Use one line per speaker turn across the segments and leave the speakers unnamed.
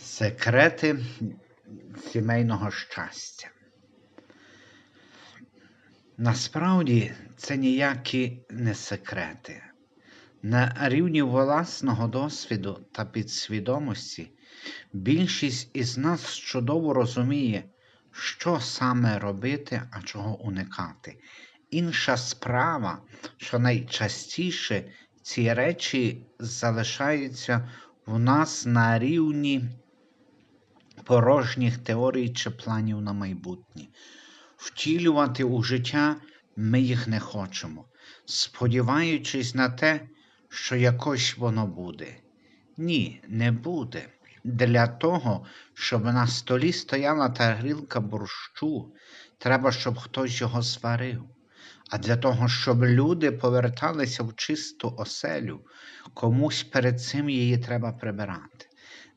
Секрети сімейного щастя. Насправді це ніякі не секрети. На рівні власного досвіду та підсвідомості більшість із нас чудово розуміє, що саме робити, а чого уникати. Інша справа, що найчастіше ці речі залишаються в нас на рівні порожніх теорій чи планів на майбутнє. Втілювати у життя ми їх не хочемо, сподіваючись на те, що якось воно буде. Ні, не буде. Для того, щоб на столі стояла тарілка борщу, треба, щоб хтось його сварив. А для того, щоб люди поверталися в чисту оселю, комусь перед цим її треба прибирати.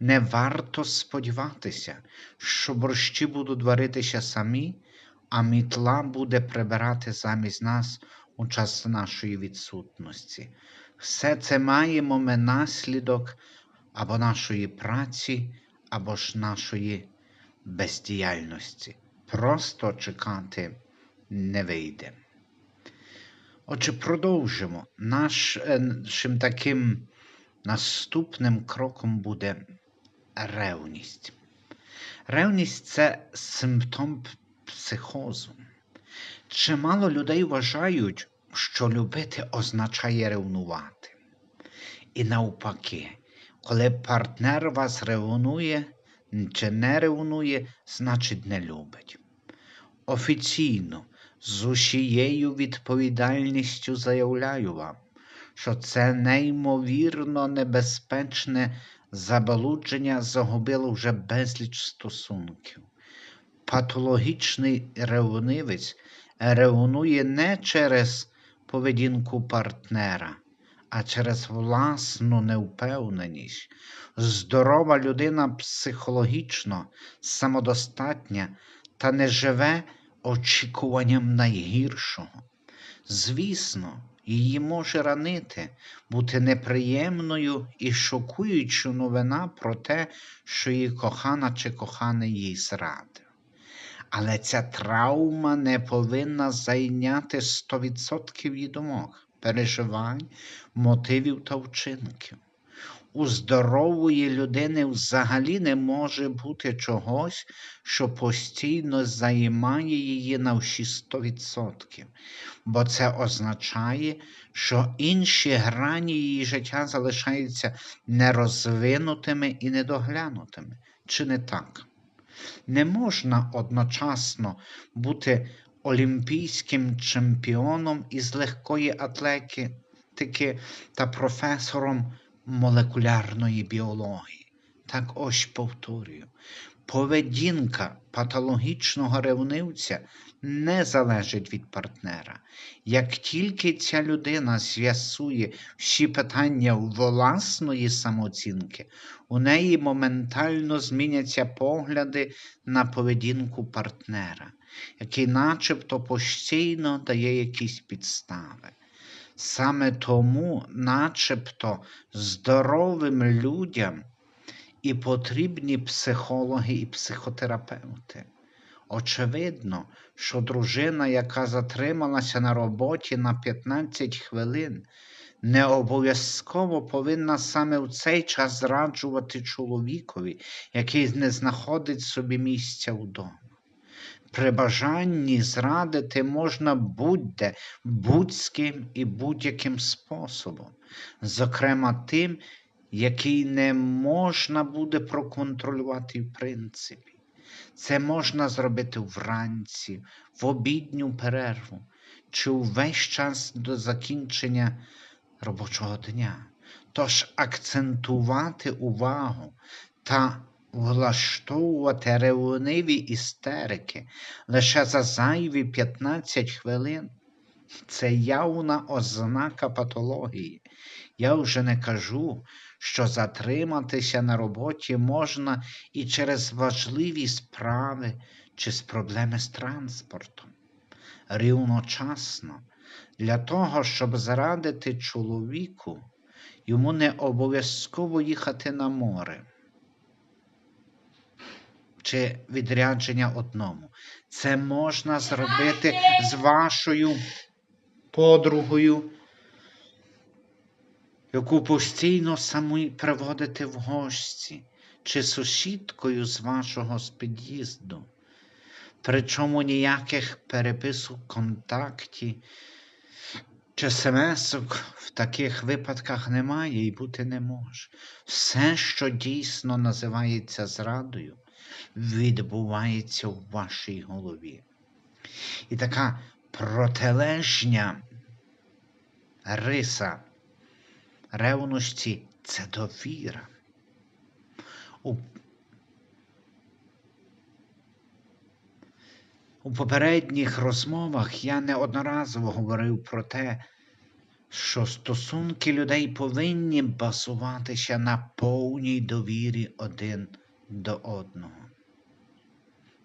Не варто сподіватися, що борщі будуть варитися самі, а мітла буде прибирати замість нас у час нашої відсутності. Все це маємо ми наслідок або нашої праці, або ж нашої бездіяльності. Просто чекати не вийде. Отже, продовжимо. Нашим таким наступним кроком буде ревність. Ревність це симптом психозу. Чимало людей вважають, що любити означає ревнувати. І навпаки, коли партнер вас ревнує чи не ревнує, значить не любить. Офіційно, з усією відповідальністю заявляю вам, що це неймовірно небезпечне забалудження загубило вже безліч стосунків. Патологічний ревнивець ревнує не через поведінку партнера, а через власну невпевненість. Здорова людина психологічно самодостатня та не живе очікуванням найгіршого. Звісно, її може ранити, бути неприємною і шокуючою новина про те, що її кохана чи коханий їй зрадив. Але ця травма не повинна зайняти 100% її думок, переживань, мотивів та вчинків. У здорової людини взагалі не може бути чогось, що постійно займає її на всі 100%, бо це означає, що інші грані її життя залишаються нерозвинутими і недоглянутими. Чи не так? Не можна одночасно бути олімпійським чемпіоном із легкої атлетики та професором молекулярної біології. Так ось повторюю. Поведінка патологічного ревнивця не залежить від партнера. Як тільки ця людина з'ясує всі питання власної самооцінки, у неї моментально зміняться погляди на поведінку партнера, який начебто постійно дає якісь підстави. Саме тому, начебто, здоровим людям і потрібні психологи і психотерапевти. Очевидно, що дружина, яка затрималася на роботі на 15 хвилин, не обов'язково повинна саме в цей час зраджувати чоловікові, який не знаходить собі місця вдома. При бажанні зрадити можна будь-де, будь з ким і будь-яким способом, зокрема тим, який не можна буде проконтролювати в принципі. Це можна зробити вранці, в обідню перерву чи увесь час до закінчення робочого дня. Тож акцентувати увагу та влаштовувати ревниві істерики лише за зайві 15 хвилин це явна ознака патології. Я вже не кажу, що затриматися на роботі можна і через важливі справи чи з проблеми з транспортом. Рівночасно, для того, щоб зарадити чоловіку, йому не обов'язково їхати на море. Чи відрядження одному. Це можна зробити з вашою подругою, яку постійно самі приводите в гості, чи сусідкою з вашого під'їзду. Причому ніяких переписок контактів чи смс-ок в таких випадках немає і бути не може. Все, що дійсно називається зрадою, відбувається в вашій голові. І така протилежня риса ревності це довіра. У, у попередніх розмовах я неодноразово говорив про те, що стосунки людей повинні базуватися на повній довірі один до одного.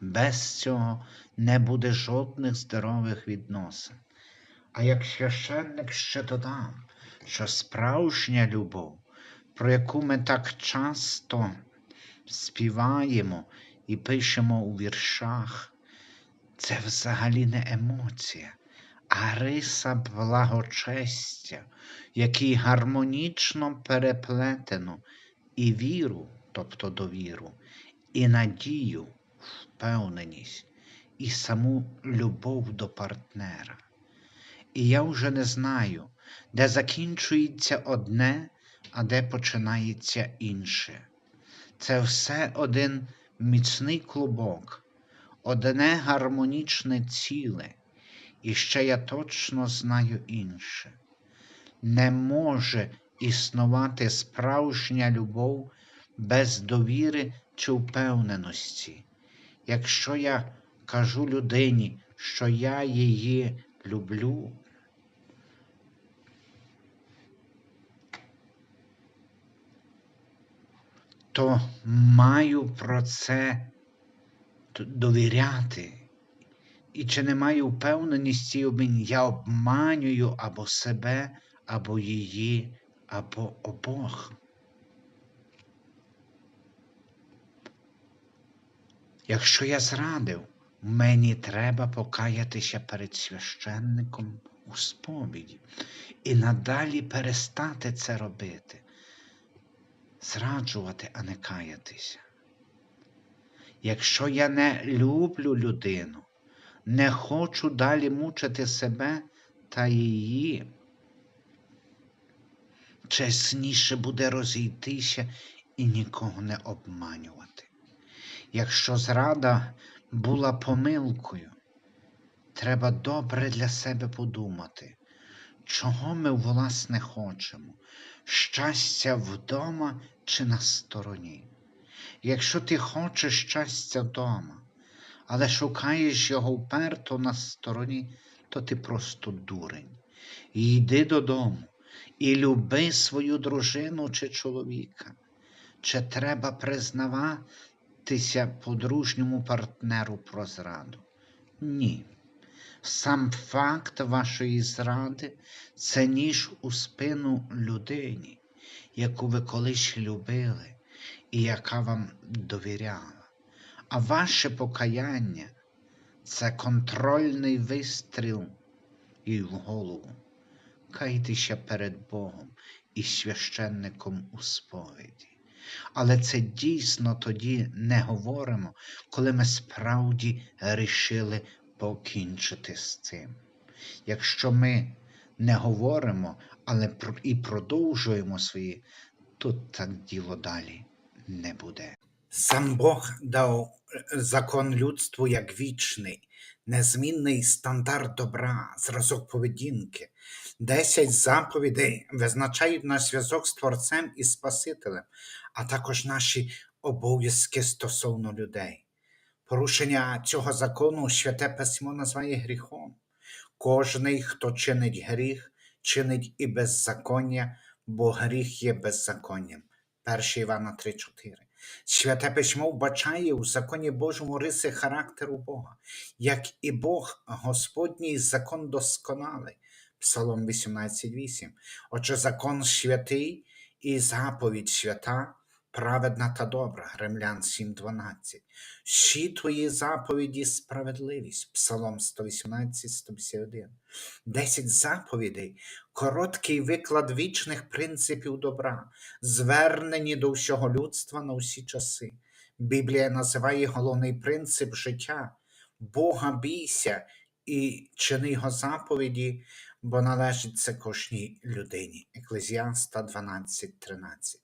Без цього не буде жодних здорових відносин. А як священник ще додам, що справжня любов, про яку ми так часто співаємо і пишемо у віршах, це взагалі не емоція, а риса благочестя, який гармонічно переплетено і віру, тобто довіру, і надію, впевненість, і саму любов до партнера. І я вже не знаю, де закінчується одне, а де починається інше. Це все один міцний клубок, одне гармонічне ціле, і ще я точно знаю інше. Не може існувати справжня любов без довіри чи впевненості. Якщо я кажу людині, що я її люблю, то маю про це довіряти. І чи не маю впевненості, я обманюю або себе, або її, або обох. Якщо я зрадив, мені треба покаятися перед священником у сповіді і надалі перестати це робити, зраджувати, а не каятися. Якщо я не люблю людину, не хочу далі мучити себе та її, чесніше буде розійтися і нікого не обманювати. Якщо зрада була помилкою, треба добре для себе подумати, чого ми власне хочемо, щастя вдома чи на стороні. Якщо ти хочеш щастя вдома, але шукаєш його вперто на стороні, то ти просто дурень. Йди додому і люби свою дружину чи чоловіка. Чи треба признаватися подружньому партнеру про зраду? Ні. Сам факт вашої зради це ніж у спину людині, яку ви колись любили і яка вам довіряла. А ваше покаяння це контрольний вистріл і в голову. Кайтеся перед Богом і священником у сповіді. Але це дійсно тоді не говоримо, коли ми справді рішили покінчити з цим. Якщо ми не говоримо, але і продовжуємо свої, то так діло далі не буде. Сам Бог дав е, закон людству як вічний, незмінний стандарт добра, зразок поведінки. Десять заповідей визначають наш зв'язок з Творцем і Спасителем, а також наші обов'язки стосовно людей. Порушення цього закону святе письмо називає гріхом. Кожний, хто чинить гріх, чинить і беззаконня, бо гріх є беззаконням. 1 Івана 3,4. Святе письмо вбачає у законі Божому риси характеру Бога, як і Бог Господній закон досконалий. Псалом 18,8. Отже, закон святий і заповідь свята, праведна та добра, Римлян 7.12. Всі твої заповіді справедливість, Псалом 118, 151. Десять заповідей, короткий виклад вічних принципів добра, звернені до всього людства на всі часи. Біблія називає головний принцип життя Бога бійся і чини його заповіді, бо належить це кожній людині. Еклезіаста 12.13.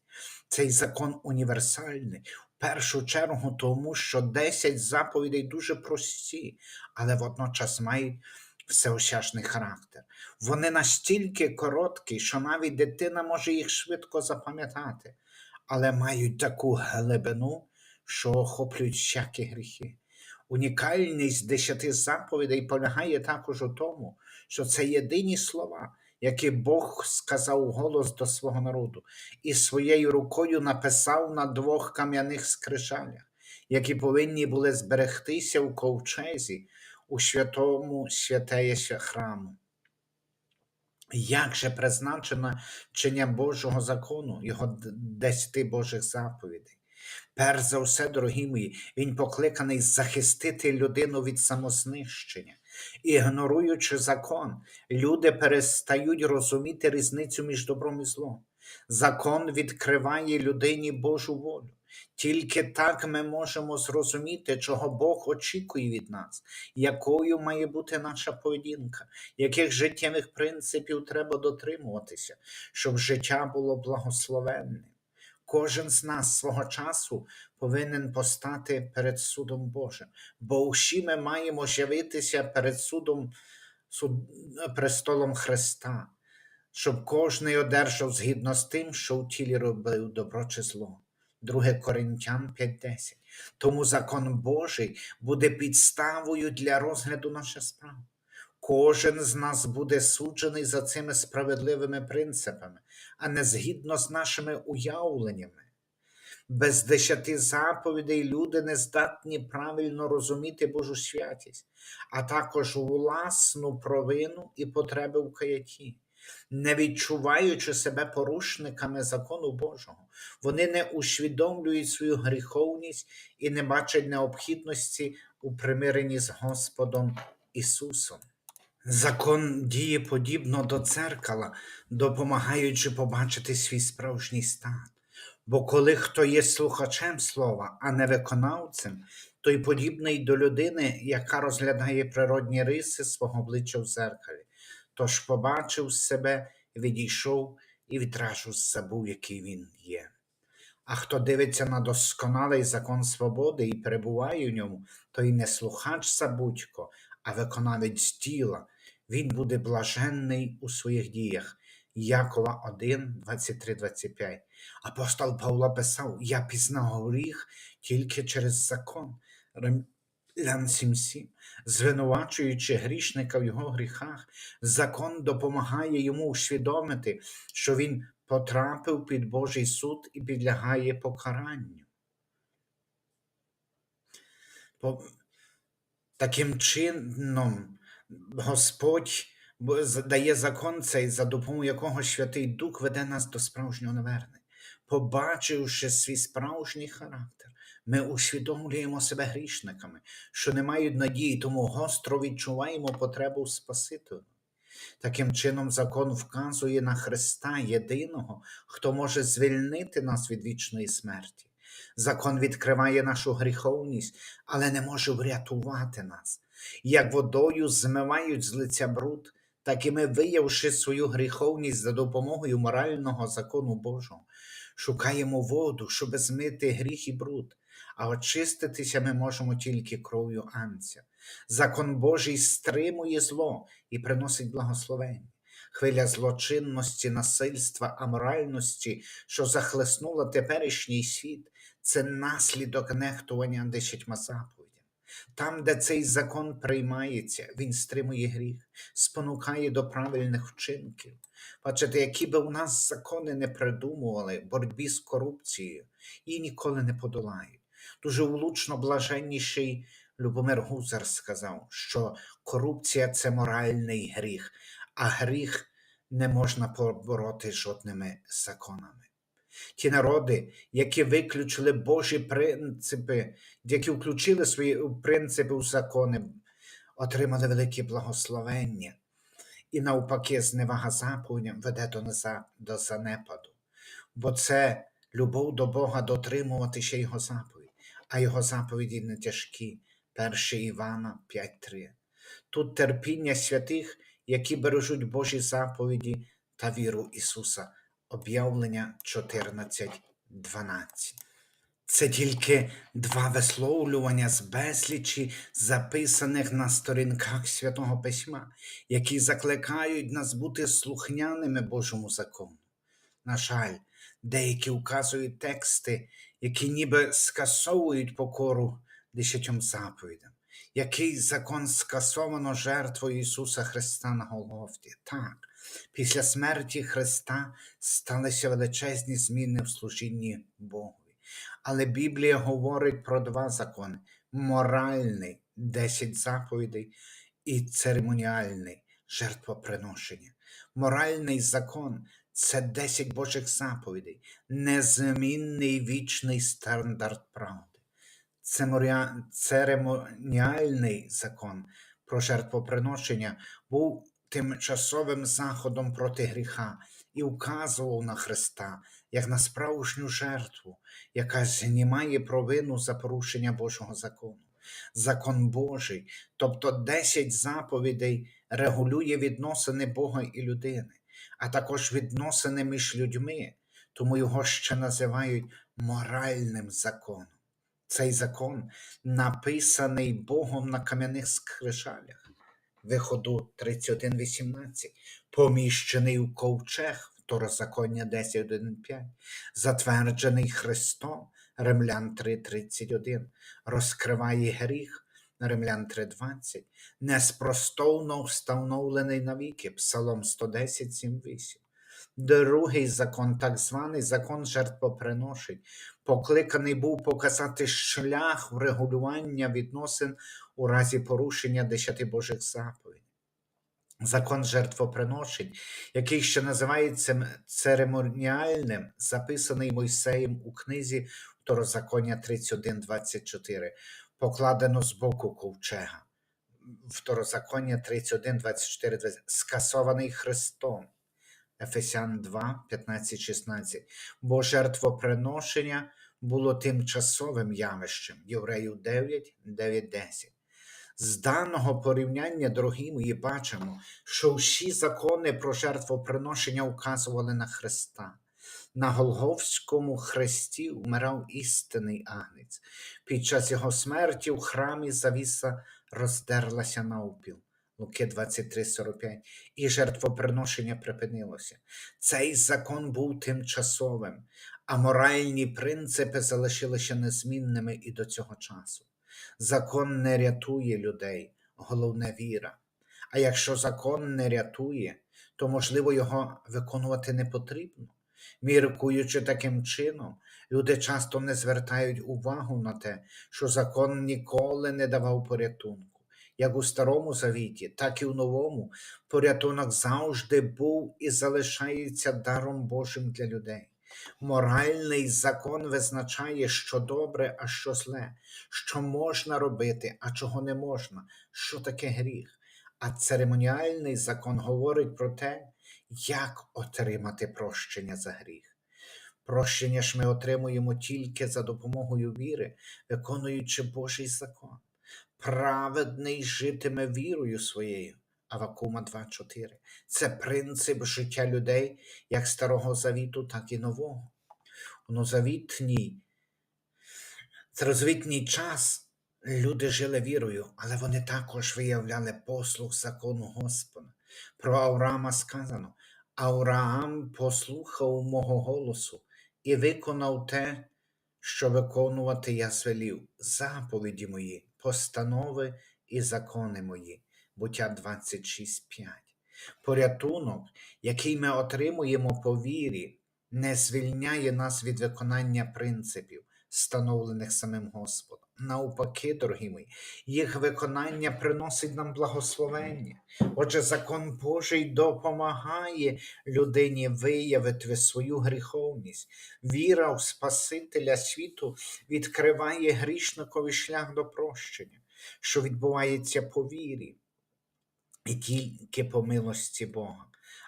Цей закон універсальний, в першу чергу, тому що 10 заповідей дуже прості, але водночас мають всеосяжний характер. Вони настільки короткі, що навіть дитина може їх швидко запам'ятати, але мають таку глибину, що охоплюють всякі гріхи. Унікальність десяти заповідей полягає також у тому, що це єдині слова, які Бог сказав голос до свого народу, і своєю рукою написав на двох кам'яних скрижалях, які повинні були зберегтися у ковчезі у святому святеєся храму. Як же призначено чиня Божого закону, його десяти Божих заповідей? Перш за все, дорогі мої, він покликаний захистити людину від самознищення. Ігноруючи закон, люди перестають розуміти різницю між добром і злом. Закон відкриває людині Божу волю. Тільки так ми можемо зрозуміти, чого Бог очікує від нас, якою має бути наша поведінка, яких життєвих принципів треба дотримуватися, щоб життя було благословенним. Кожен з нас свого часу повинен постати перед судом Божим, бо всі ми маємо з'явитися перед судом, суд, престолом Христа, щоб кожний одержав згідно з тим, що в тілі робив добро чи зло. 2 Коринтян 5.10. Тому закон Божий буде підставою для розгляду наших справ. Кожен з нас буде суджений за цими справедливими принципами, а не згідно з нашими уявленнями. Без десяти заповідей люди не здатні правильно розуміти Божу святість, а також власну провину і потреби в каятті. Не відчуваючи себе порушниками закону Божого, вони не усвідомлюють свою гріховність і не бачать необхідності у примиренні з Господом Ісусом. Закон діє подібно до дзеркала, допомагаючи побачити свій справжній стан. Бо коли хто є слухачем слова, а не виконавцем, той подібний до людини, яка розглядає природні риси свого обличчя в зеркалі. Тож побачив себе, відійшов і відразу забув, який він є. А хто дивиться на досконалий закон свободи і перебуває в ньому, той не слухач забудько, а виконавець тіла, він буде блаженний у своїх діях. Якова 1, 23, 25. Апостол Павло писав: Я пізнав гріх тільки через закон. Римлян 7.7. Звинувачуючи грішника в його гріхах, закон допомагає йому усвідомити, що він потрапив під Божий суд і підлягає покаранню. Таким чином, Господь дає закон цей, за допомогою якого Святий Дух веде нас до справжнього навернення. Побачивши свій справжній характер, ми усвідомлюємо себе грішниками, що не мають надії, тому гостро відчуваємо потребу в Спасителю. Таким чином, закон вказує на Христа єдиного, хто може звільнити нас від вічної смерті. Закон відкриває нашу гріховність, але не може врятувати нас. Як водою змивають з лиця бруд, так і ми, виявивши свою гріховність за допомогою морального закону Божого, шукаємо воду, щоб змити гріх і бруд, а очиститися ми можемо тільки кров'ю анця. Закон Божий стримує зло і приносить благословення. Хвиля злочинності, насильства, аморальності, що захлеснула теперішній світ, це наслідок нехтування десятьма заповідями. Там, де цей закон приймається, він стримує гріх, спонукає до правильних вчинків. Бачите, які би у нас закони не придумували боротьбі з корупцією, її ніколи не подолають. Дуже влучно блаженніший Любомир Гузар сказав, що корупція це моральний гріх, а гріх не можна побороти жодними законами. Ті народи, які виключили Божі принципи, які включили свої принципи у закони, отримали велике благословення. І навпаки, зневага заповідям веде до, до занепаду. Бо це любов до Бога дотримувати ще його заповідь, а його заповіді не тяжкі. 1 Івана 5.3. Тут терпіння святих, які бережуть Божі заповіді та віру Ісуса. Об'явлення 14.12. Це тільки два висловлювання з безлічі записаних на сторінках Святого Письма, які закликають нас бути слухняними Божому закону. На жаль, деякі вказують тексти, які ніби скасовують покору десятьом заповідям. Який закон скасовано жертвою Ісуса Христа на Голгофті? Так, після смерті Христа сталися величезні зміни в служінні Богові. Але Біблія говорить про два закони: моральний 10 заповідей і церемоніальний жертвоприношення. Моральний закон це 10 Божих заповідей, незмінний вічний стандарт правди. Церемоніальний закон про жертвоприношення був тимчасовим заходом проти гріха і вказував на Христа як на справжню жертву, яка знімає провину за порушення Божого закону. Закон Божий, тобто 10 заповідей, регулює відносини Бога і людини, а також відносини між людьми, тому його ще називають моральним законом. Цей закон написаний Богом на кам'яних скрижалях. Виходу 31.18, поміщений у ковчег, Второзаконня 10.1.5, затверджений Христом, Римлян 3.31, розкриває гріх, Римлян 3.20, неспростовно встановлений навіки, Псалом 110.7.8. Другий закон, так званий закон жертвоприношень, покликаний був показати шлях врегулювання відносин у разі порушення десяти Божих заповідей. Закон жертвоприношень, який ще називається церемоніальним, записаний Мойсеєм у книзі Второзаконня 31.24, покладено з боку ковчега. Второзаконня 31, 24, скасований Христом. Ефесян 2, 15, 16. Бо жертвоприношення було тимчасовим явищем. Євреїв 9, 9, 10. З даного порівняння, дорогі мої, бачимо, що всі закони про жертвоприношення вказували на Христа. На Голговському хресті вмирав істинний агнець. Під час його смерті в храмі завіса роздерлася навпіл. Луки 23:45, і жертвоприношення припинилося. Цей закон був тимчасовим, а моральні принципи залишилися незмінними і до цього часу. Закон не рятує людей, головне віра. А якщо закон не рятує, то можливо його виконувати не потрібно. Міркуючи таким чином, люди часто не звертають увагу на те, що закон ніколи не давав порятунку. Як у Старому Завіті, так і в Новому порятунок завжди був і залишається даром Божим для людей. Моральний закон визначає, що добре, а що зле, що можна робити, а чого не можна, що таке гріх. А церемоніальний закон говорить про те, як отримати прощення за гріх. Прощення ж ми отримуємо тільки за допомогою віри, виконуючи Божий закон. Праведний житиме вірою своєю. Авакума 2.4. Це принцип життя людей як Старого Завіту, так і Нового. У новозавітній, старозвітній час люди жили вірою, але вони також виявляли послух закону Господа. Про Авраама сказано: Авраам послухав мого голосу і виконав те, що виконувати я звелів, заповіді мої, постанови і закони мої. Буття 26.5. Порятунок, який ми отримуємо по вірі, не звільняє нас від виконання принципів, встановлених самим Господом. Навпаки, дорогі мої, їх виконання приносить нам благословення. Отже, закон Божий допомагає людині виявити свою гріховність. Віра в Спасителя світу відкриває грішникові шлях до прощення, що відбувається по вірі і тільки по милості Бога.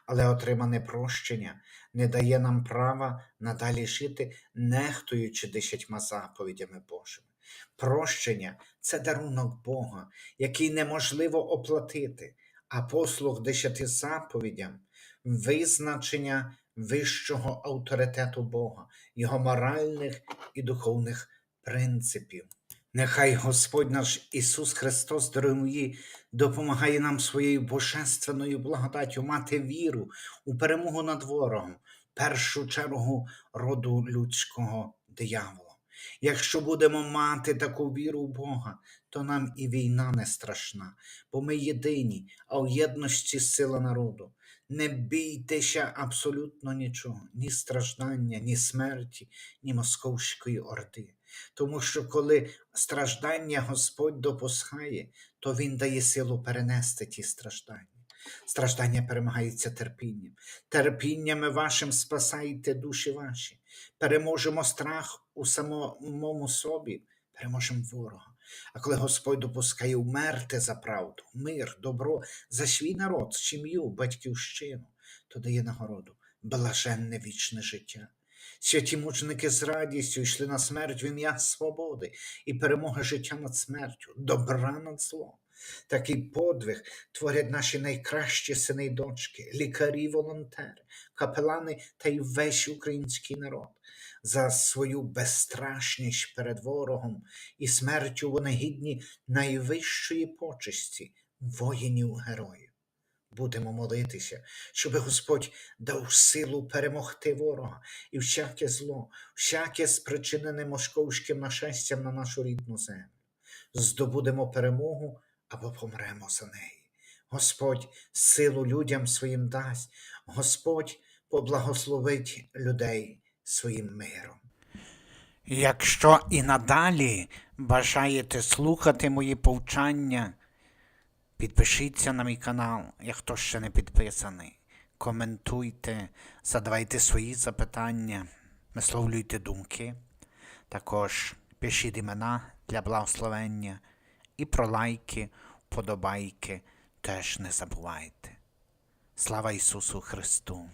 Але отримане прощення не дає нам права надалі жити, нехтуючи десятьма заповідями Божими. Прощення це дарунок Бога, який неможливо оплатити, а послуг десяти заповідям визначення вищого авторитету Бога, Його моральних і духовних принципів. Нехай Господь наш Ісус Христос, дорогі, допомагає нам своєю божественною благодаттю мати віру у перемогу над ворогом, першу чергу роду людського диявола. Якщо будемо мати таку віру в Бога, то нам і війна не страшна, бо ми єдині, а в єдності сила народу. Не бійтеся абсолютно нічого, ні страждання, ні смерті, ні московської орди. Тому що коли страждання Господь допускає, то Він дає силу перенести ті страждання. Страждання перемагається терпінням. Терпіннями вашим спасайте душі ваші. Переможемо страх у самому собі, переможемо ворога. А коли Господь допускає вмерти за правду, мир, добро, за свій народ, сім'ю, батьківщину, то дає нагороду, блаженне вічне життя. Святі мученики з радістю йшли на смерть в ім'я свободи і перемоги життя над смертю, добра над злом. Такий подвиг творять наші найкращі сини й дочки, лікарі, волонтери, капелани та й весь український народ. За свою безстрашність перед ворогом і смертю вони гідні найвищої почесті воїнів героїв. Будемо молитися, щоб Господь дав силу перемогти ворога і всяке зло, всяке спричинене московським нашестям на нашу рідну землю. Здобудемо перемогу або помремо за неї. Господь силу людям своїм дасть, Господь поблагословить людей своїм миром. Якщо і надалі бажаєте слухати мої повчання, підпишіться на мій канал, як хто ще не підписаний. Коментуйте, задавайте свої запитання, висловлюйте думки. Також пишіть імена для благословення і про лайки, подобайки теж не забувайте. Слава Ісусу Христу!